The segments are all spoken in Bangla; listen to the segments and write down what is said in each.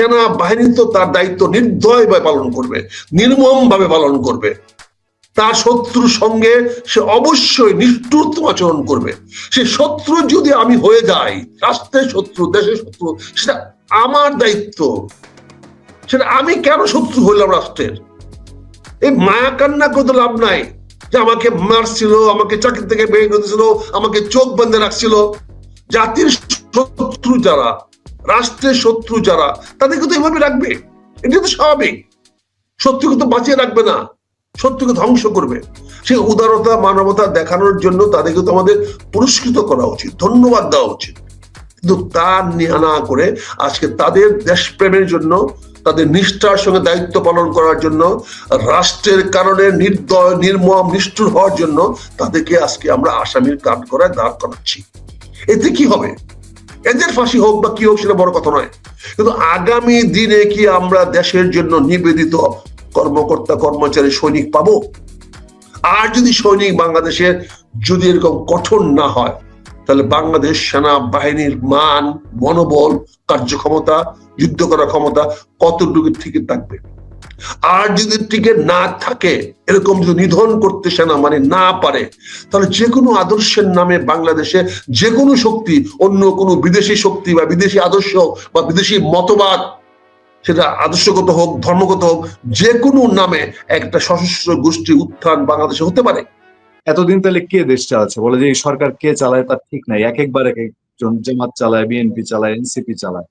সেনা বাহিনী তো তার দায়িত্ব নির্দয়ভাবে পালন করবে নির্মম ভাবে পালন করবে। তার শত্রুর সঙ্গে সে অবশ্যই নিষ্ঠুরতম আচরণ করবে। সে শত্রু যদি আমি হয়ে যাই, রাষ্ট্রের শত্রু, দেশের শত্রু, সেটা আমার দায়িত্ব। সেটা আমি কেন শত্রু হইলাম রাষ্ট্রের? এই মায়া কান্না করতে লাভ নাই যে আমাকে মারছিল, আমাকে চাকরি থেকে বের করে দিয়েছিল, আমাকে চোখ বেঁধে রাখছিল। জাতির শত্রু যারা রাষ্ট্রের শত্রু যারা, তাদেরকে তো এভাবে রাখবে। এটা তো স্বাভাবিক। শত্রুকে তো বাঁচিয়ে রাখবে না। শত্রুকে ধ্বংস করবে। সে উদারতা, মানবতা দেখানোর জন্য তাদেরকে তো আমাদের পুরস্কৃত করা উচিত, ধন্যবাদ দেওয়া উচিত। কিন্তু তা না করে আজকে তাদের দেশপ্রেমের জন্য, তাদের নিষ্ঠার সঙ্গে দায়িত্ব পালন করার জন্য, রাষ্ট্রের কারণে নির্দয়, নির্মম, নিষ্ঠুর হওয়ার জন্য তাদেরকে আজকে আমরা আসামির কাঠ করায় দাঁড় করাচ্ছি। এতে কি হবে? এদের ফাঁসি হোক বা কি হোক, সেটা বড় কথা নয়। কিন্তু আগামী দিনে কি আমরা দেশের জন্য নিবেদিত কর্মকর্তা, কর্মচারী, সৈনিক পাবো? আর যদি সৈনিক বাংলাদেশের যদি এরকম কঠোর না হয়, তাহলে বাংলাদেশ সেনা বাহিনীর মান, মনোবল, কার্যক্ষমতা, যুদ্ধ করার ক্ষমতা কতটুকু ঠিক থাকবে? আর যদি টিকে না থাকে, এরকম যদি নিধন করতে সেনা মানে না পারে, তাহলে যে কোনো আদর্শের নামে বাংলাদেশে যে কোনো শক্তি, অন্য কোনো বিদেশি শক্তি বা বিদেশি আদর্শ বা বিদেশি মতবাদ, সেটা আদর্শগত হোক, ধর্মগত হোক যে কোনো নামে একটা সশস্ত্র গোষ্ঠী উত্থান বাংলাদেশে হতে পারে। এতদিন তাহলে কে দেশ চালাচ্ছে? বলে যে এই সরকার কে চালায় তার ঠিক নাই। এক একবার এক একজন জামাত চালায়, বিএনপি চালায়, এনসিপি চালায়।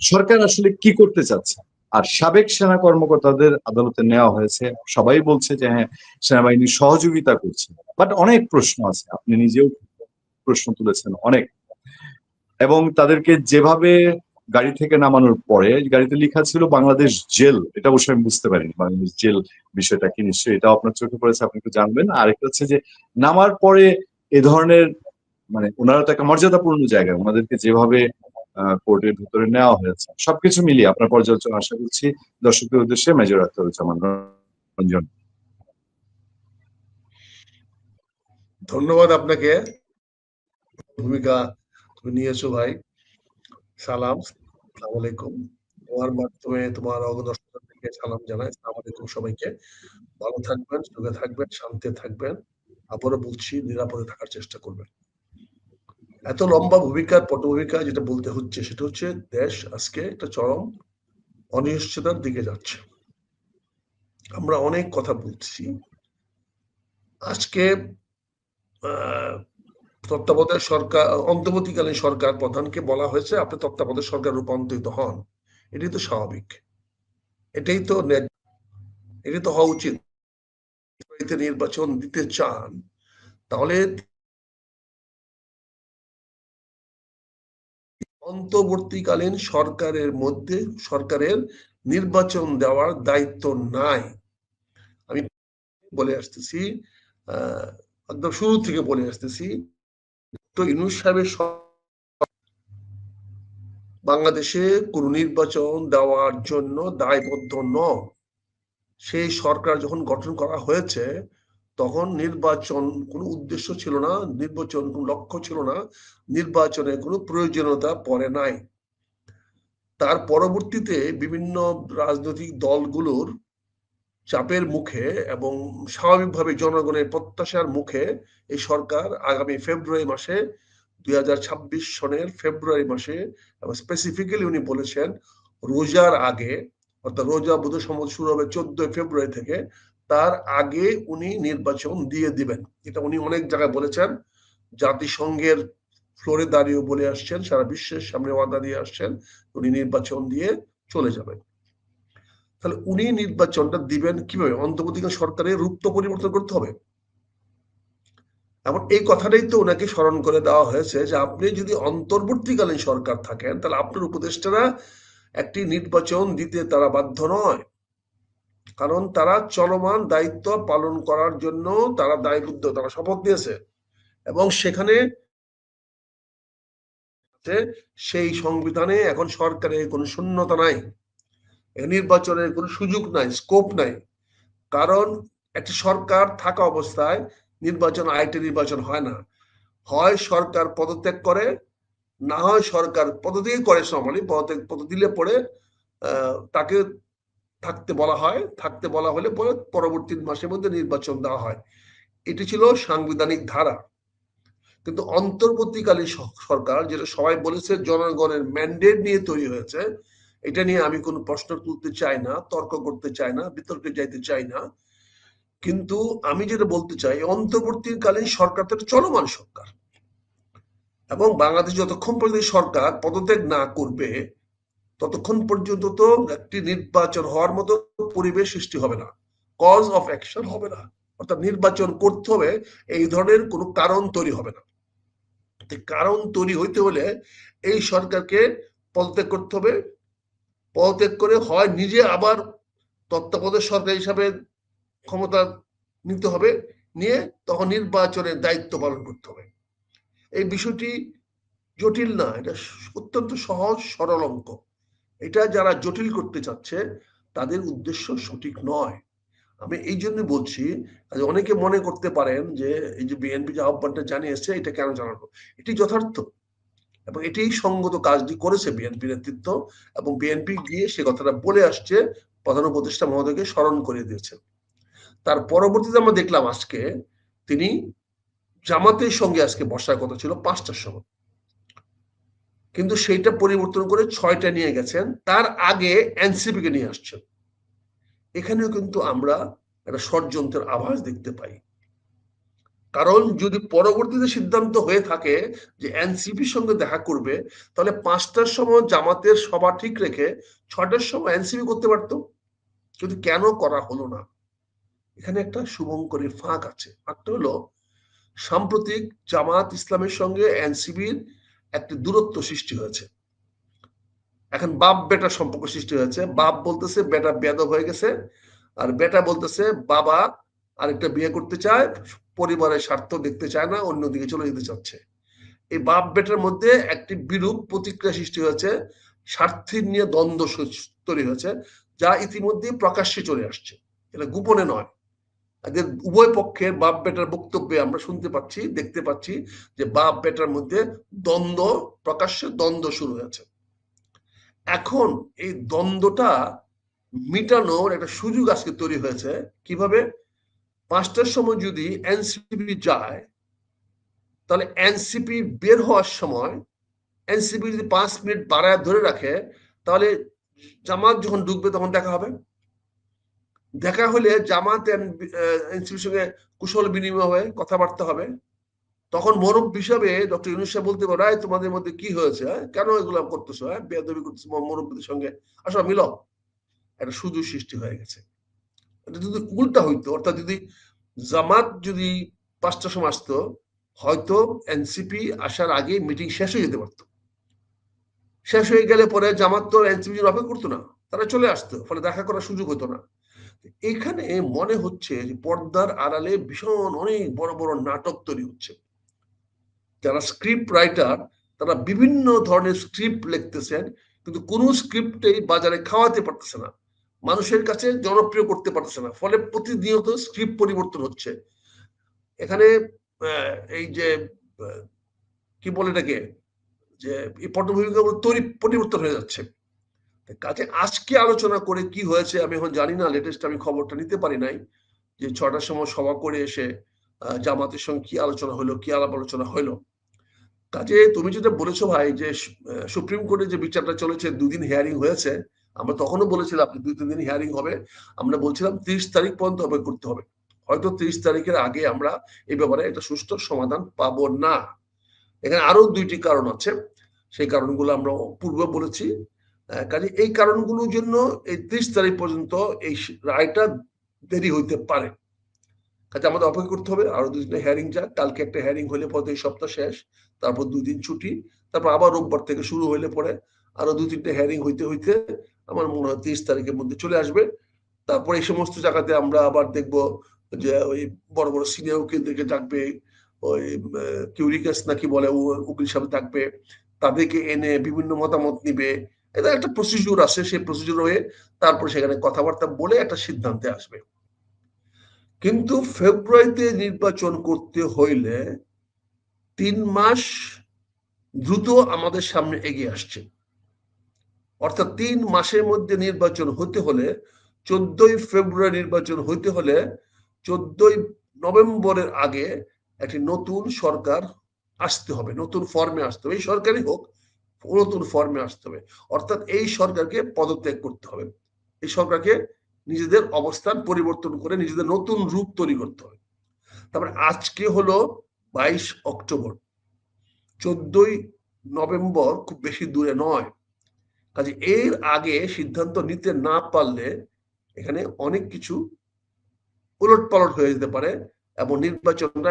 সরকার আসলে কি করতে চাচ্ছে? আর সাবেক সেনা কর্মকর্তাদের আদালতে নেওয়া হয়েছে। সবাই বলছে যে হ্যাঁ সেনাবাহিনী সহযোগিতা করছে। বাট অনেক প্রশ্ন আছে। আপনি নিজেও প্রশ্ন তুলেছেন অনেক। এবং তাদেরকে যেভাবে গাড়ি থেকে নামানোর পরে, গাড়িতে লেখা ছিল বাংলাদেশ জেল। এটা অবশ্যই আমি বুঝতে পারিনি, বাংলাদেশ জেল বিষয়টা কি নিশ্চয়ই? এটাও আপনার চোখে পড়েছে, আপনি একটু জানবেন। আর একটা হচ্ছে যে, নামার পরে এ ধরনের মানে ওনারা তো একটা মর্যাদাপূর্ণ জায়গায় ওনাদেরকে যেভাবে কোর্টের ভিতরে নেওয়া হয়েছে। সবকিছু মিলিয়ে আপনার পর্যালোচনা, আশা করছি দর্শকদের উদ্দেশ্যে মেজর আখতারুজ্জামান রঞ্জন। ধন্যবাদ আপনাকে। ভূমিকা তুমি নিয়েছো ভাই। সালাম আলাইকুম। তোমার মাধ্যমে তোমার অগদর্শকদেরকে সালাম জানাই। আলাইকুম সবাইকে। ভালো থাকবেন, সুখে থাকবেন, শান্তিতে থাকবেন। আবারও বলছি, নিরাপদে থাকার চেষ্টা করবেন। এত লম্বা ভূমিকার পটভূমিকা যেটা বলতে হচ্ছে, সেটা হচ্ছে দেশ আজকে একটা চরম অনিশ্চয়তার দিকে যাচ্ছে। আমরা অনেক কথা বলছি। আজকে তত্ত্বাবধায়ক সরকার, অন্তর্বর্তীকালীন সরকার প্রধানকে বলা হয়েছে, আপনি তত্ত্বাবধায়ক সরকার রূপান্তরিত হন। এটাই তো স্বাভাবিক। এটাই তো এটাই তো হওয়া উচিত। নির্বাচন দিতে চান, তাহলে অন্তর্বর্তীকালীন সরকারের মধ্যে, সরকারের নির্বাচন দেওয়ার দায়িত্ব নাই। আমি বলে আসতেছি একদম শুরু থেকে বলে আসতেছি তো ইনুস সাহেবের বাংলাদেশে কোন নির্বাচন দেওয়ার জন্য দায়বদ্ধ ন সেই সরকার যখন গঠন করা হয়েছে তখন নির্বাচন কোনো উদ্দেশ্য ছিল না, নির্বাচন কোন লক্ষ্য ছিল না নির্বাচনের কোনো প্রয়োজনীয়তা পড়ে নাই। তার পরবর্তীতে বিভিন্ন রাজনৈতিক দলগুলোর চাপের মুখে এবং স্বাভাবিকভাবে জনগণের প্রত্যাশার মুখে এই সরকার আগামী ফেব্রুয়ারি মাসে, দুই হাজার ছাব্বিশ সনের ফেব্রুয়ারি মাসে এবং স্পেসিফিক্যালি উনি বলেছেন, রোজার আগে, অর্থাৎ রোজা বুধ সম্মত শুরু হবে চোদ্দই ফেব্রুয়ারি থেকে তার আগে উনি নির্বাচন দিয়ে দিবেন। এটা উনি অনেক জায়গায় বলেছেন। জাতিসংঘের ফ্লোরে দাঁড়িয়ে বলে আসছেন, সারা বিশ্বের সামনে ওয়াদা দিয়ে আসছেন উনি নির্বাচন দিয়ে চলে যাবেন। তাহলে উনি নির্বাচনটা দিবেন কীভাবে? অন্তর্বর্তীকালীন সরকারের রূপ তো পরিবর্তন করতে হবে। এমন এই কথাটাই তো ওনাকে স্মরণ করে দেওয়া হয়েছে যে আপনি যদি অন্তর্বর্তীকালীন সরকার থাকেন, তাহলে আপনার উপদেষ্টারা একটি নির্বাচন দিতে তারা বাধ্য নয়। কারণ তারা চলমান দায়িত্ব পালন করার জন্য তারা দায়বদ্ধ, তারা শপথ নিয়েছে। এবং সেখানে সেই সংবিধানে এখন সরকারের কোনো শূন্যতা নাই। নির্বাচনের কোনো সুযোগ নাই স্কোপ নাই। কারণ একটি সরকার থাকা অবস্থায় নির্বাচন আইটি নির্বাচন হয় না। হয় সরকার পদত্যাগ করে, না হয় সরকার পদত্যাগ করে সমালি পদত্যাগ পদ দিলে পরে তাকে থাকতে বলা হয়, থাকতে বলা হলে পরে পরবর্তী মাসের মধ্যে নির্বাচন দেওয়া হয়। এটি ছিল সাংবিধানিক ধারা। কিন্তু অন্তর্বর্তীকালীন সরকার যেটা সবাই বলেছে, জনগণের ম্যান্ডেট নিয়ে তৈরি হয়েছে, এটা নিয়ে আমি কোনো প্রশ্ন তুলতে চাই না, তর্ক করতে চাই না, বিতর্কে যাইতে চাই না। কিন্তু আমি যেটা বলতে চাই অন্তর্বর্তীকালীন সরকার তো চলমান সরকার। এবং বাংলাদেশ যতক্ষণ পর্যন্ত সরকার পদত্যাগ না করবে ততক্ষণ পর্যন্ত তো একটি নির্বাচন হওয়ার মতো পরিবেশ সৃষ্টি হবে না। কজ অফ অ্যাকশন হবে না। অর্থাৎ নির্বাচন করতে হবে, এই ধরনের কোনো কারণ তৈরি হবে না। কারণ তৈরি হইতে হলে এই সরকারকে পদত্যাগ করতে হবে। পদত্যাগ করে হয় নিজে আবার তত্ত্বাবধায়ক সরকার হিসাবে ক্ষমতা নিতে হবে। নিয়ে তখন নির্বাচনের দায়িত্ব পালন করতে হবে। এই বিষয়টি জটিল না, এটা অত্যন্ত সহজ, সরল অঙ্ক। এটা যারা জটিল করতে চাচ্ছে, তাদের উদ্দেশ্য সঠিক নয়। আমি এই জন্য বলছি অনেকে মনে করতে পারেন যে, এই যে বিএনপি যে আহ্বানটা জানিয়েছে এটা কেন জানানো এটি যথার্থ। এবং এটি সঙ্গত কাজটি করেছে বিএনপি নেতৃত্ব এবং বিএনপি গিয়ে সে কথাটা বলে আসছে, প্রধান উপদেষ্টা মহোদয়কে স্মরণ করে দিয়েছেন তার পরবর্তীতে আমরা দেখলাম আজকে, তিনি জামাতের সঙ্গে আজকে বসার কথা ছিল পাঁচটার সময়। কিন্তু সেইটা পরিবর্তন করে ছয়টা নিয়ে গেছেন। তার আগে এনসিপি কে নিয়ে আসছেন। এখানেও কিন্তু আমরা একটা ষড়যন্ত্রের আভাস দেখতে পাই। কারণ যদি পরবর্তীতে সিদ্ধান্ত হয়ে থাকে যে এনসিপির সঙ্গে দেখা করবে, তাহলে পাঁচটার সময় জামাতের সভা ঠিক রেখে ছটার সময় এনসিপি করতে পারতো। কিন্তু কেন করা হলো না? এখানে একটা শুভঙ্করী ফাঁক আছে। ফাঁকটা হলো সাম্প্রতিক জামাত ইসলামের সঙ্গে এনসিবির একটি দূরত্ব সৃষ্টি হয়েছে। এখন বাপ বেটা সম্পর্ক সৃষ্টি হয়েছে। বাপ বলতেছে, বেটা বেদব হয়ে গেছে। আর বেটা বলতেছে, বাবা আরেকটা বিয়ে করতে চায়, পরিবারের স্বার্থ দেখতে চায় না, অন্যদিকে চলে যেতে চাচ্ছে। এই বাপ বেটার মধ্যে একটি বিরূপ প্রতিক্রিয়া সৃষ্টি হয়েছে, স্বার্থের নিয়ে দ্বন্দ্ব তৈরি হয়েছে, যা ইতিমধ্যে প্রকাশ্যে চলে আসছে। এটা গোপনে নয়। উভয় পক্ষের বাপ বেটার বক্তব্যে আমরা শুনতে পাচ্ছি, দেখতে পাচ্ছি যে বাপ বেটার মধ্যে দ্বন্দ্ব, প্রকাশ্যে দ্বন্দ্ব শুরু হয়েছে। এখন এই দ্বন্দ্বটা মিটানোর একটা সুযোগ আজকে তৈরি হয়েছে। কীভাবে? পাঁচটার সময় যদি এনসিপি যায়, তাহলে এনসিপি বের হওয়ার সময়, এনসিপি যদি পাঁচ মিনিট বাড়ায় ধরে রাখে, তাহলে জামাত যখন ঢুকবে তখন দেখা হবে। দেখা হলে জামাত সঙ্গে কুশল বিনিময় হয়ে কথাবার্তা হবে। তখন মরব হিসাবে ডক্টর ইউনুস সাহেব বলতে পারে "এই, তোমাদের মধ্যে কি হয়েছে? হ্যাঁ? কেন এগুলো করতেছো? হ্যাঁ বেদবি করতেছো মরব্বীদের সঙ্গে আসো মিল একটা সুযোগ সৃষ্টি হয়ে গেছে। যদি উল্টা হইতো অর্থাৎ যদি জামাত যদি পাঁচটার সময় আসতো হয়তো এনসিপি আসার আগে মিটিং শেষ হয়ে যেতে পারতো। শেষ হয়ে গেলে পরে জামাত তো এনসিপি অপেক্ষা করতো না। তারা চলে আসতো ফলে দেখা করার সুযোগ হতো না। এখানে মনে হচ্ছে পর্দার আড়ালে ভীষণ অনেক বড় বড় নাটক তৈরি হচ্ছে। যারা স্ক্রিপ্ট রাইটার তারা বিভিন্ন ধরনের স্ক্রিপ্ট লিখতেছেন, কিন্তু কোন স্ক্রিপ্টেই বাজারে খাওয়াতে পারতেছে না। মানুষের কাছে জনপ্রিয় করতে পারতেছে না, ফলে প্রতিনিয়ত স্ক্রিপ্ট পরিবর্তন হচ্ছে। এখানে এই যে কি বলে এটাকে? যে এই পটভূমিকা তৈরি, পরিবর্তন হয়ে যাচ্ছে। কাজে আজকে আলোচনা করে কি হয়েছে, আমি এখন জানি না লেটেস্ট আমি খবরটা নিতে পারি নাই যে ছটার সময় সভা করে এসে জামাতের সঙ্গে কি আলোচনা হলো, কি আলাপ আলোচনা হলো। কাজে তুমি যেটা বলেছ ভাই যে সুপ্রিম কোর্টে যে বিচারটা চলেছে, দুদিন হিয়ারিং হয়েছে, আমরা তখনও বলেছিলাম দুই তিন দিন হিয়ারিং হবে, আমরা বলছিলাম তিরিশ তারিখ পর্যন্ত অপেক্ষা করতে হবে। হয়তো তিরিশ তারিখের আগে আমরা এই ব্যাপারে একটা সুষ্ঠু সমাধান পাবো না। এখানে আরও দুইটি কারণ আছে, সেই কারণগুলো আমরা পূর্বে বলেছি। কাজে এই কারণগুলোর জন্য এই ত্রিশ তারিখ পর্যন্ত এই রায়টা দেরি হইতে পারে। কাজে আমাদের অপেক্ষা করতে হবে, আরও দুই দিনের হ্যারিং যাক। কালকে একটা হ্যারিং হলে পরে এই সপ্তাহ শেষ, তারপর দুই দিন ছুটি, তারপর আবার রোববার থেকে শুরু হইলে পরে আরও দুই তিনটে হ্যারিং হইতে হইতে আমার মনে হয় তিরিশ তারিখের মধ্যে চলে আসবে। তারপর এই সমস্ত জায়গাতে আমরা আবার দেখব যে ওই বড় বড় সিনিয়র উকিলদেরকে ডাকবে ওই কিউরিকাস নাকি বলে উকিল সাহেব থাকবে তাদেরকে এনে বিভিন্ন মতামত নিবে। এটা একটা প্রসিডিউর আছে, সেই প্রসিডিউর হয়ে তারপর সেখানে কথাবার্তা বলে একটা সিদ্ধান্তে আসবে। কিন্তু ফেব্রুয়ারিতে নির্বাচন করতে হইলে তিন মাস দ্রুত আমাদের সামনে এগিয়ে আসছে। অর্থাৎ তিন মাসের মধ্যে নির্বাচন হতে হলে, চোদ্দই ফেব্রুয়ারি নির্বাচন হইতে হলে, চোদ্দই নভেম্বরের আগে একটি নতুন সরকার আসতে হবে, নতুন ফর্মে আসতে হবে। এই সরকারই হোক নতুন ফর্মে আসতে হবে। অর্থাৎ এই সরকারকে পদত্যাগ করতে হবে। এই সরকারকে নিজেদের অবস্থান পরিবর্তন করে নিজেদের নতুন রূপ তৈরি করতে হবে। তারপরে আজকে হলো বাইশ অক্টোবর। চোদ্দই নভেম্বর খুব বেশি দূরে নয়। কাজে এর আগে সিদ্ধান্ত নিতে না পারলে এখানে অনেক কিছু উলট পালট হয়ে যেতে পারে এবং নির্বাচনটা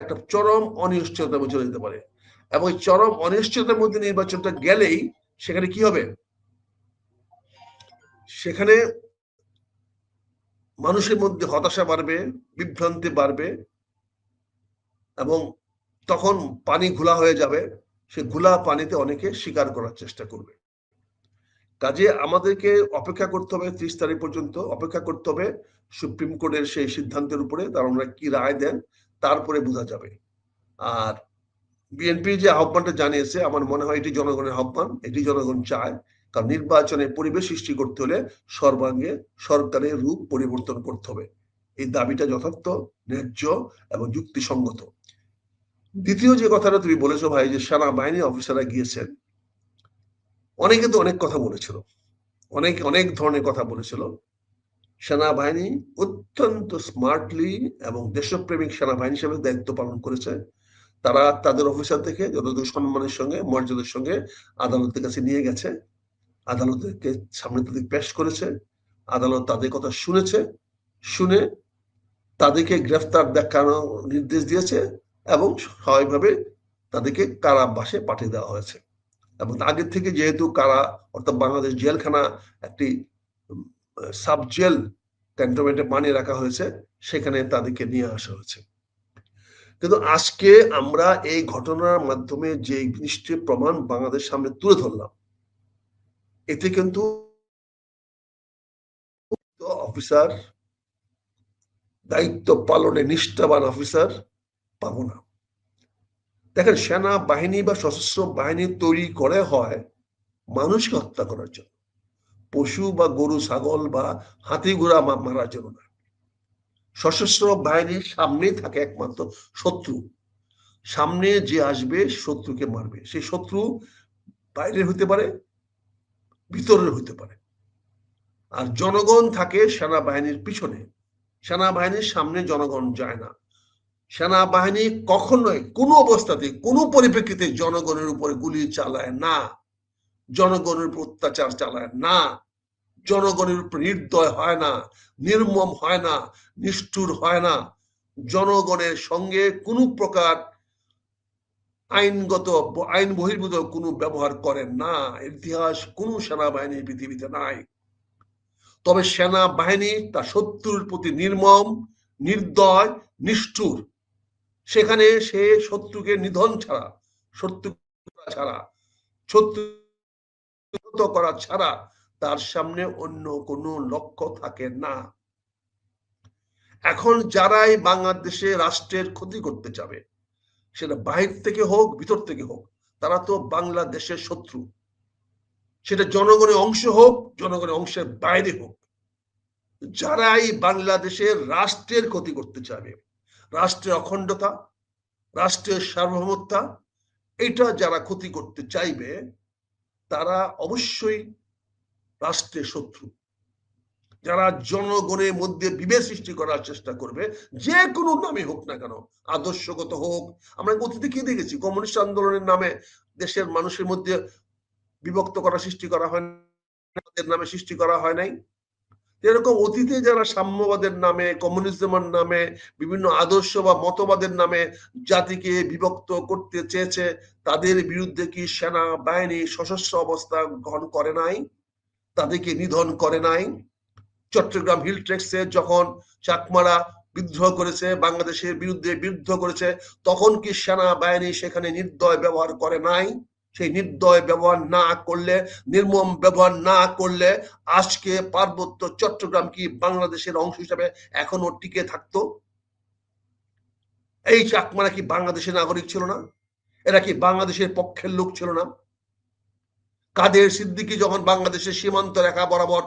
একটা চরম অনিশ্চয়তা চলে যেতে পারে। এবং চরম অনিশ্চয়তার মধ্যে নির্বাচনটা গেলেই সেখানে কি হবে? সেখানে মানুষের মধ্যে হতাশা বাড়বে, বিভ্রান্তি বাড়বে এবং তখন পানি ঘোলা হয়ে যাবে। সে ঘোলা পানিতে অনেকে শিকার করার চেষ্টা করবে। কাজে আমাদেরকে অপেক্ষা করতে হবে ত্রিশ তারিখ পর্যন্ত। অপেক্ষা করতে হবে সুপ্রিম কোর্টের সেই সিদ্ধান্তের উপরে, তারা ওনারা কি রায় দেন, তারপরে বোঝা যাবে। আর বিএনপি যে আহ্বানটা জানিয়েছে, আমার মনে হয় এটি জনগণের আহ্বান, এটি জনগণ চায়। কারণ নির্বাচনে পরিবেশ সৃষ্টি করতে হলে সর্বাঙ্গে সরকারের রূপ পরিবর্তন করতে হবে। এই দাবিটা যথার্থ, ন্যায্য এবং যুক্তিসঙ্গত। দ্বিতীয় যে কথাটা তুমি বলেছ ভাই, যে সেনাবাহিনী অফিসাররা গিয়েছেন, অনেকে তো অনেক কথা বলেছিল। অনেক অনেক ধরনের কথা বলেছিল। সেনাবাহিনী অত্যন্ত স্মার্টলি এবং দেশপ্রেমিক সেনাবাহিনী হিসেবে দায়িত্ব পালন করেছে। তারা তাদের অফিসার থেকে যতটুকু সম্মানের সঙ্গে, মর্যাদার সঙ্গে আদালতের কাছে নিয়ে গেছে। আদালতকে সামনে তাদের পেশ করেছে। আদালত তাদের কথা শুনেছে। শুনে তাদেরকে গ্রেফতার দেখানো নির্দেশ দিয়েছে এবং স্বাভাবিকভাবে তাদেরকে কারাবাসে পাঠিয়ে দেওয়া হয়েছে। এবং আগের থেকে যেহেতু কারা, অর্থাৎ বাংলাদেশ জেলখানা একটি সাব জেল ক্যান্টনমেন্টে বানিয়ে রাখা হয়েছে, সেখানে তাদেরকে নিয়ে আসা হয়েছে। কিন্তু আজকে আমরা এই ঘটনার মাধ্যমে যে জিনিসটি প্রমাণ বাংলাদেশ সামনে তুলে ধরলাম, এতে কিন্তু অফিসার, দায়িত্ব পালনে নিষ্ঠাবান অফিসার পাবো না। দেখেন সেনা বাহিনী বা সশস্ত্র বাহিনী তৈরি করে হয় মানুষকে হত্যা করার জন্য। পশু বা গরু, ছাগল বা হাতি, ঘোড়া মারার জন্য না। সশস্ত্র বাহিনীর সামনেই থাকে একমাত্র শত্রু। সামনে যে আসবে শত্রুকে মারবে। সেই শত্রু বাইরের হতে পারে, ভিতরের হতে পারে। আর জনগণ থাকে সেনাবাহিনীর পিছনে। সেনাবাহিনীর সামনে জনগণ যায় না। সেনাবাহিনী কখনোই কোনো অবস্থাতে কোনো পরিপ্রেক্ষিতে জনগণের উপরে গুলি চালায় না। জনগণের উপর অত্যাচার চালায় না। জনগণের উপর নির্দয় হয় না, নির্মম হয় না, নিষ্ঠুর হয় না। জনগণের সঙ্গে কোনো প্রকার আইনগত, আইন বহির্ভূত কোনো ব্যবহার করেন না। ইতিহাস কোন সেনাবাহিনী পৃথিবীতে নাই। তবে সেনাবাহিনী তার শত্রুর প্রতি নির্মম, নির্দয়, নিষ্ঠুর। সেখানে সে শত্রুকে নিধন ছাড়া শত্রু ছাড়া শত্রু করা ছাড়া তার সামনে অন্য কোনো লক্ষ্য থাকে না। এখন যারাই বাংলাদেশে রাষ্ট্রের ক্ষতি করতে যাবে, সেটা বাহির থেকে হোক, ভিতর থেকে হোক, তারা তো বাংলাদেশের শত্রু। সেটা জনগণের অংশ হোক, জনগণের অংশের বাইরে হোক। যারাই বাংলাদেশের রাষ্ট্রের ক্ষতি করতে চাবে রাষ্ট্রের অখণ্ডতা, রাষ্ট্রের সার্বভৌমত্তা এটা যারা ক্ষতি করতে চাইবে, তারা অবশ্যই রাষ্ট্রের শত্রু। যারা জনগণের মধ্যে বিভেদ সৃষ্টি করার চেষ্টা করবে, যে কোনো নামে হোক না কেন, আদর্শগত হোক, আমরা অতীতে কি দেখেছি কমিউনিস্ট আন্দোলনের নামে দেশের মানুষের মধ্যে বিভক্ত করা সৃষ্টি করা হয় নামে সৃষ্টি করা হয় নাই। এরকম অতীতে যারা সাম্যবাদের নামে, কমিউনিজমের নামে, বিভিন্ন আদর্শ বা মতবাদের নামে জাতিকে বিভক্ত করতে চেয়েছে, তাদের বিরুদ্ধে কি সেনা, বাহিনী সশস্ত্র অবস্থা গ্রহণ করে নাই? তাদেরকে নিধন করে নাই। চট্টগ্রাম হিল ট্রেক্সে যখন চাকমারা বিদ্রোহ করেছে, বাংলাদেশের বিরুদ্ধে বিদ্রোহ করেছে, তখন কি সেনা বাহিনী সেখানে নির্দয় ব্যবহার করে নাই? সেই নির্দয় ব্যবহার না করলে, নির্মম ব্যবহার না করলে আজকে পার্বত্য চট্টগ্রাম কি বাংলাদেশের অংশ হিসাবে এখনও টিকে থাকতো? এই চাকমারা কি বাংলাদেশের নাগরিক ছিল না? এরা কি বাংলাদেশের পক্ষের লোক ছিল না? কাদের সিদ্দিকি যখন বাংলাদেশের সীমান্ত রেখা বরাবর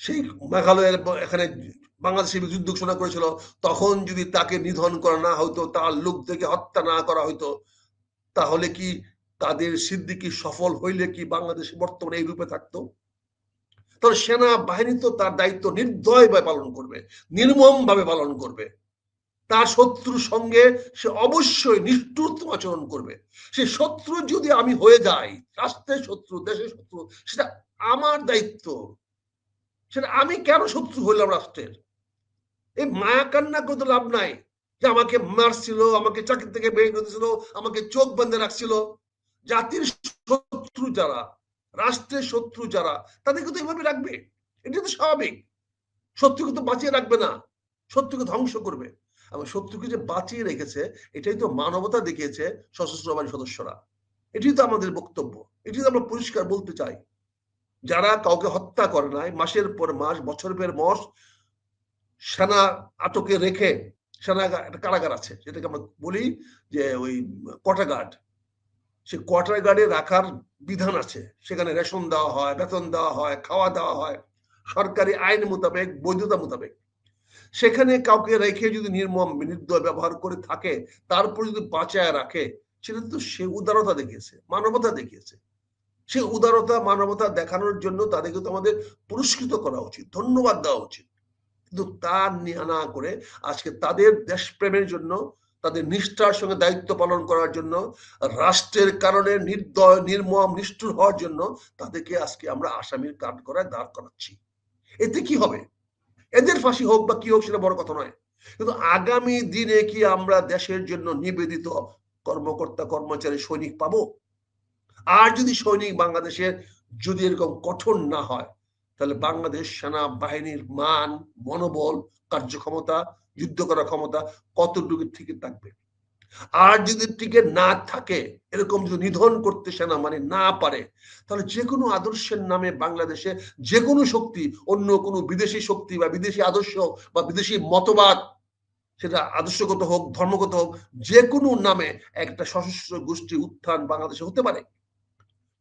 সেই মেঘালয়ের এখানে বাংলাদেশের যুদ্ধ ঘোষণা করেছিল, তখন যদি তাকে নিধন করা না হতো তার লোক থেকে হত্যা না করা হতো তাহলে কি কাদের সিদ্দিকি সফল হইলে কি বাংলাদেশ বর্তমানে এই রূপে থাকতো? তাহলে সেনা বাহিনী তো তার দায়িত্ব নির্দয়ভাবে পালন করবে নির্মম ভাবে পালন করবে। তার শত্রুর সঙ্গে সে অবশ্যই নিষ্ঠুরতম আচরণ করবে। সে শত্রু যদি আমি হয়ে যাই, রাষ্ট্রের শত্রু, দেশের শত্রু, সেটা আমার দায়িত্ব। সেটা আমি কেন শত্রু হইলাম রাষ্ট্রের? এই মায়া কান্না করে তো লাভ নাই যে আমাকে মারছিল, আমাকে চাকরি থেকে বের করে দিয়েছিল, আমাকে চোখ বন্ধে রাখছিল। জাতির শত্রু যারা, রাষ্ট্রের শত্রু যারা, তাদেরকে তো এভাবে রাখবে। এটা তো স্বাভাবিক। শত্রুকে তো বাঁচিয়ে রাখবে না। শত্রুকে ধ্বংস করবে। এবং শত্রুকে যে বাঁচিয়ে রেখেছে, এটাই তো মানবতা দেখিয়েছে সশস্ত্র বাহিনীর সদস্যরা। এটাই তো আমাদের বক্তব্য। এটি তো আমরা পরিষ্কার বলতে চাই। যারা কাউকে হত্যা করে নাই, মাসের পর মাস বছরের পর মাস, সেনা আটকে রেখে, সেনা কারাগার আছে, যেটাকে আমরা বলি যে ওই কোয়ার্টার গার্ড। সে কোয়ার্টার গার্ডে রাখার বিধান আছে। সেখানে রেশন দেওয়া হয়, বেতন দেওয়া হয়, খাওয়া দেওয়া হয়। সরকারি আইন মোতাবেক, বৈধতা মোতাবেক। সেখানে কাউকে রেখে যদি নির্মম নির্দয় ব্যবহার করে থাকে, তারপর যদি বাঁচায় রাখে, সেটা তো সে উদারতা দেখিয়েছে, মানবতা দেখিয়েছে। সে উদারতা, মানবতা দেখানোর জন্য তাদেরকে তো আমাদের পুরস্কৃত করা উচিত, ধন্যবাদ দেওয়া উচিত। কিন্তু তা না করে আজকে তাদের দেশপ্রেমের জন্য, তাদের নিষ্ঠার সঙ্গে দায়িত্ব পালন করার জন্য, রাষ্ট্রের কারণে নির্দয়, নির্মম, নিষ্ঠুর হওয়ার জন্য তাদেরকে আজকে আমরা আসামির কাঠ করায় দাঁড় করাচ্ছি। এতে কি হবে? এদের ফাঁসি হোক বা কি হোক সেটা বড় কথা নয়। কিন্তু আগামী দিনে কি আমরা দেশের জন্য নিবেদিত কর্মকর্তা, কর্মচারী, সৈনিক পাবো? আর যদি সৈনিক বাংলাদেশের যদি এরকম কঠোর না হয়, তাহলে বাংলাদেশ সেনা বাহিনীর মান, মনোবল, কার্যক্ষমতা, যুদ্ধ করার ক্ষমতা কতটুকু থেকে থাকবে? আর যদি টিকে না থাকে, এরকম যদি নিধন করতে সেনা মানে না পারে, তাহলে যে কোনো আদর্শের নামে বাংলাদেশে যে কোনো শক্তি, অন্য কোনো বিদেশি শক্তি বা বিদেশি আদর্শ বা বিদেশি মতবাদ, সেটা আদর্শগত হোক, ধর্মগত হোক, যে কোনো নামে একটা সশস্ত্র গোষ্ঠী উত্থান বাংলাদেশে হতে পারে।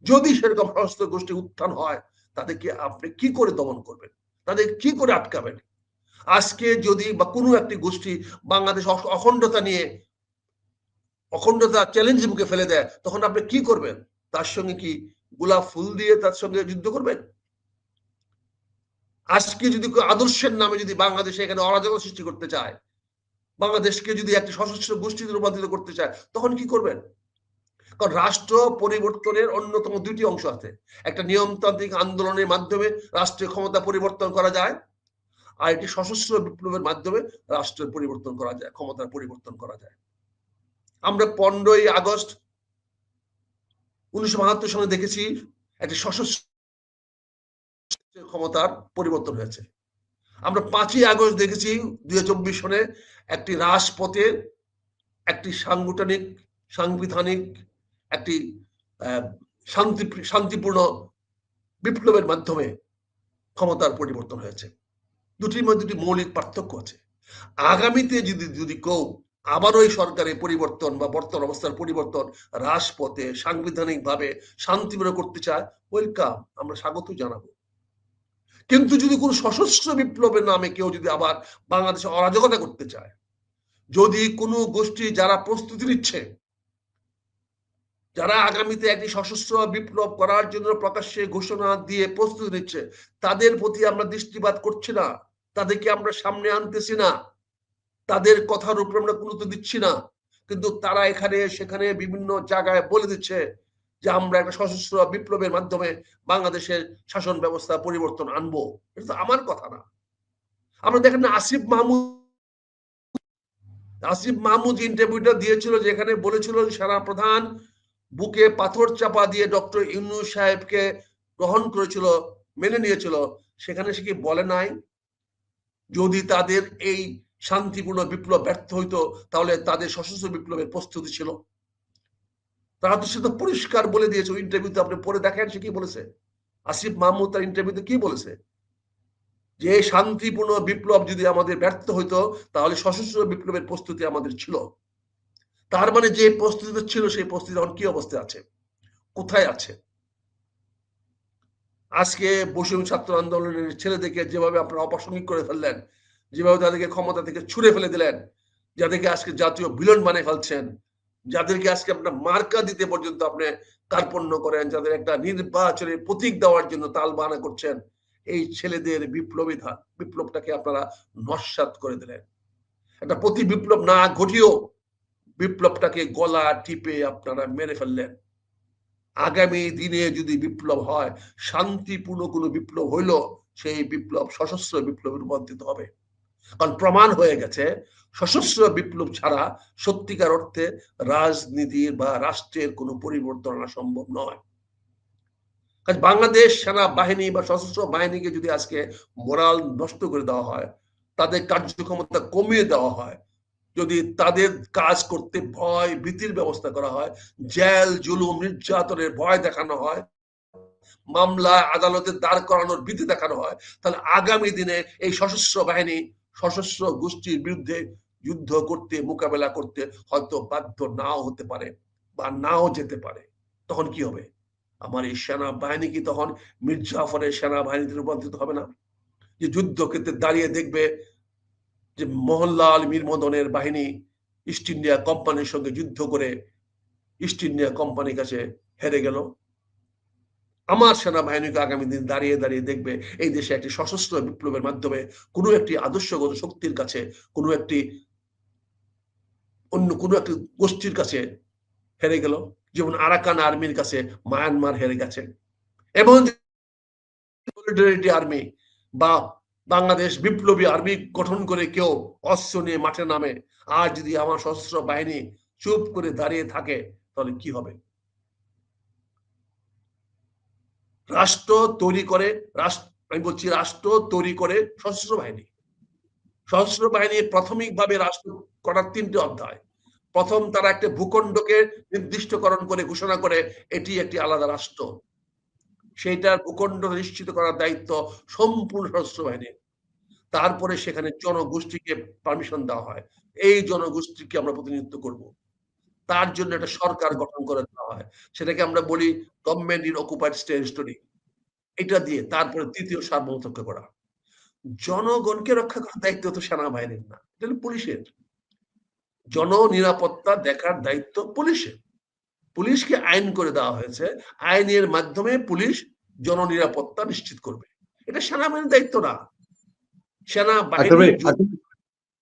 যদি সেরকম সশস্ত্র গোষ্ঠী উত্থান হয়, তাদেরকে আপনি কি করে দমন করবেন? তাদের কি করে আটকাবেন? আজকে যদি বা কোনো একটি গোষ্ঠী বাংলাদেশ অখণ্ডতা নিয়ে অখণ্ডতা চ্যালেঞ্জ মুখে ফেলে দেয়, তখন আপনি কি করবেন? তার সঙ্গে কি গোলাপ ফুল দিয়ে তার সঙ্গে যুদ্ধ করবেন? আজকে যদি আদর্শের নামে যদি বাংলাদেশে এখানে অরাজকতা সৃষ্টি করতে চায়, বাংলাদেশকে যদি একটি সশস্ত্র গোষ্ঠীতে রূপান্তরিত করতে চায়, তখন কি করবেন? কারণ রাষ্ট্র পরিবর্তনের অন্যতম দুটি অংশ আছে। একটা নিয়মতান্ত্রিক আন্দোলনের মাধ্যমে রাষ্ট্রের ক্ষমতা পরিবর্তন করা যায়, আর এটি সশস্ত্র বিপ্লবের মাধ্যমে রাষ্ট্রের পরিবর্তন করা যায়, ক্ষমতার পরিবর্তন করা যায়। আমরা পনেরোই আগস্ট উনিশশো বাহাত্তর সনে দেখেছি একটি সশস্ত্র ক্ষমতার পরিবর্তন হয়েছে। আমরা পাঁচই আগস্ট দেখেছি দুই চব্বিশ সনে একটি রাজপথে একটি সাংগঠনিক, সাংবিধানিক, একটি শান্তি, শান্তিপূর্ণ বিপ্লবের মাধ্যমে ক্ষমতার পরিবর্তন হয়েছে। দুটির মধ্যে দুটি মৌলিক পার্থক্য আছে। আগামীতে যদি যদি কেউ আবারও এই সরকারের পরিবর্তন বা বর্তমান অবস্থার পরিবর্তন রাজপথে সাংবিধানিক ভাবে শান্তিপূর্ণ করতে চায় ওয়েলকাম আমরা স্বাগত জানাব। কিন্তু যদি কোনো সশস্ত্র বিপ্লবের নামে কেউ যদি আবার বাংলাদেশে অরাজকতা করতে চায়, যদি কোনো গোষ্ঠী যারা প্রস্তুতি নিচ্ছে, যারা আগামীতে একটি সশস্ত্র বিপ্লব করার জন্য প্রকাশ্যে ঘোষণা দিয়ে প্রস্তুতি নিচ্ছে, তাদের প্রতি আমরা দৃষ্টিপাত করছি না, তাদেরকে আমরা সামনে আনতেছি না। তাদের কথার উপর আমরা গুরুত্ব দিচ্ছি না। কিন্তু তারা এখানে, সেখানে বিভিন্ন জায়গায় বলে দিচ্ছে যে আমরা একটা সশস্ত্র বিপ্লবের মাধ্যমে বাংলাদেশের শাসন ব্যবস্থা পরিবর্তন আনব। এটা তো আমার কথা না। আমরা দেখেন না, আসিফ মাহমুদ আসিফ মাহমুদ ইন্টারভিউটা দিয়েছিল যেখানে বলেছিল সেনা প্রধান বুকে পাথর চাপা দিয়ে ডক্টর ইউনু সাহেবকে গ্রহণ করেছিল, মেনে নিয়েছিল। সেখানে সে কি বলে নাই? যদি তাদের এই শান্তিপূর্ণ বিপ্লব ব্যর্থ হইতো, তাহলে তাদের সশস্ত্র বিপ্লবের প্রস্তুতি ছিল। তারা তো সেটা পরিষ্কার বলে দিয়েছে। ইন্টারভিউতে আপনি পরে দেখেন সে কি বলেছে। আসিফ মাহমুদ তার ইন্টারভিউতে কি বলেছে? যে শান্তিপূর্ণ বিপ্লব যদি আমাদের ব্যর্থ হইতো, তাহলে সশস্ত্র বিপ্লবের প্রস্তুতি আমাদের ছিল। তার মানে যে প্রস্তুতি ছিল, সেই প্রস্তুতি এখন কি অবস্থায় আছে? কোথায় আছে? আজকে বসুম ছাত্র আন্দোলনের ছেলেদেরকে যেভাবে আপনারা অপ্রাসঙ্গিক করে ফেললেন যেভাবে তাদেরকে ক্ষমতা থেকে ছুড়ে ফেলে দিলেন, যাদেরকে আজকে জাতীয় বিলন বানিয়ে ফেলছেন, যাদেরকে আজকে আপনার মার্কা দিতে পর্যন্ত আপনি কার্পণ্য করেন, যাদের একটা নির্বাচনের প্রতীক দেওয়ার জন্য তাল বানা করছেন, এই ছেলেদের বিপ্লবী বিপ্লবটাকে আপনারা নস্বাত করে দিলেন। একটা প্রতি বিপ্লব না ঘটিয়েও বিপ্লবটাকে গলা টিপে আপনারা মেরে ফেললেন। আগামী দিনে যদি বিপ্লব হয়, শান্তিপূর্ণ কোনো বিপ্লব হইল সেই বিপ্লব সশস্ত্র বিপ্লবে রূপান্তরিত হবে। কারণ প্রমাণ হয়ে গেছে, সশস্ত্র বিপ্লব ছাড়া সত্যিকার অর্থে রাজনীতির বা রাষ্ট্রের কোনো পরিবর্তন আনা সম্ভব নয়। কারণ বাংলাদেশ সেনা বাহিনী বা সশস্ত্র বাহিনীকে যদি আজকে মোরাল নষ্ট করে দেওয়া হয়, তাদের কার্যক্ষমতা কমিয়ে দেওয়া হয়, যদি তাদের কাজ করতে ভয়, ভীতির ব্যবস্থা করা হয়, জেল, জুলুম, নির্যাতনের ভয় দেখানো হয়, মামলা আদালতে দাঁড় করানোর ভীতি দেখানো হয়, তাহলে আগামী দিনে এই সশস্ত্র বাহিনী সশস্ত্র গোষ্ঠীর বিরুদ্ধে যুদ্ধ করতে, মোকাবেলা করতে হয়তো বাধ্য নাও হতে পারে বা নাও যেতে পারে। তখন কি হবে? আমার এই সেনাবাহিনী কি তখন মির্জাফরের সেনাবাহিনীতে রূপান্তরিত হবে না? যে যুদ্ধক্ষেত্রে দাঁড়িয়ে দেখবে যে মোহনলাল মীর মদনের বাহিনী ইস্ট ইন্ডিয়া কোম্পানির সঙ্গে যুদ্ধ করে ইস্ট ইন্ডিয়া কোম্পানির কাছে হেরে গেল। আমার সেনাবাহিনীকে আগামী দিন দাঁড়িয়ে দাঁড়িয়ে দেখবে এই দেশে একটি সশস্ত্র বিপ্লবের মাধ্যমে কোনো একটি আদর্শগত শক্তির কাছে, কোনো একটি অন্য কোনো একটি গোষ্ঠীর কাছে হেরে গেল। যেমন আরাকান আর্মির কাছে মায়ানমার হেরে গেছে। এবং আর্মি বা বাংলাদেশ বিপ্লবী আর্মি গঠন করে কেউ অস্ত্র নিয়ে মাঠে নামে। আর যদি আমার সশস্ত্র বাহিনী চুপ করে দাঁড়িয়ে থাকে, তাহলে কি হবে? রাষ্ট্র তৈরি করে, রাষ্ট্র, আমি বলছি রাষ্ট্র তৈরি করে সশস্ত্র বাহিনী। সশস্ত্র বাহিনী প্রাথমিকভাবে রাষ্ট্র করার তিনটি অধ্যায়। প্রথম তারা একটা ভূখণ্ডকে নির্দিষ্টকরণ করে ঘোষণা করে, এটি একটি আলাদা রাষ্ট্র। সেইটার ভূখণ্ড নিশ্চিত করার দায়িত্ব সম্পূর্ণ সশস্ত্র বাহিনীর তারপরে সেখানে জনগোষ্ঠীকে পারমিশন দেওয়া হয়। এই জনগোষ্ঠীকে আমরা প্রতিনিধিত্ব করব। তার জন্য একটা সরকার গঠন করে দেওয়া হয়। সেটাকে আমরা বলি গভর্নমেন্ট ইন অকুপাইড টেরিটরি এটা দিয়ে তারপরে তৃতীয় সার্বভৌমত্ব করা জনগণকে রক্ষা করার দায়িত্ব তো সেনাবাহিনীর না এটা হলো পুলিশের। জন নিরাপত্তা দেখার দায়িত্ব পুলিশের। পুলিশকে আইন করে দেওয়া হয়েছে। আইনের মাধ্যমে পুলিশ জননিরাপত্তা নিশ্চিত করবে। এটা সেনাবাহিনীর দায়িত্ব না। আচ্ছা সেনাবাহিনী আপনি-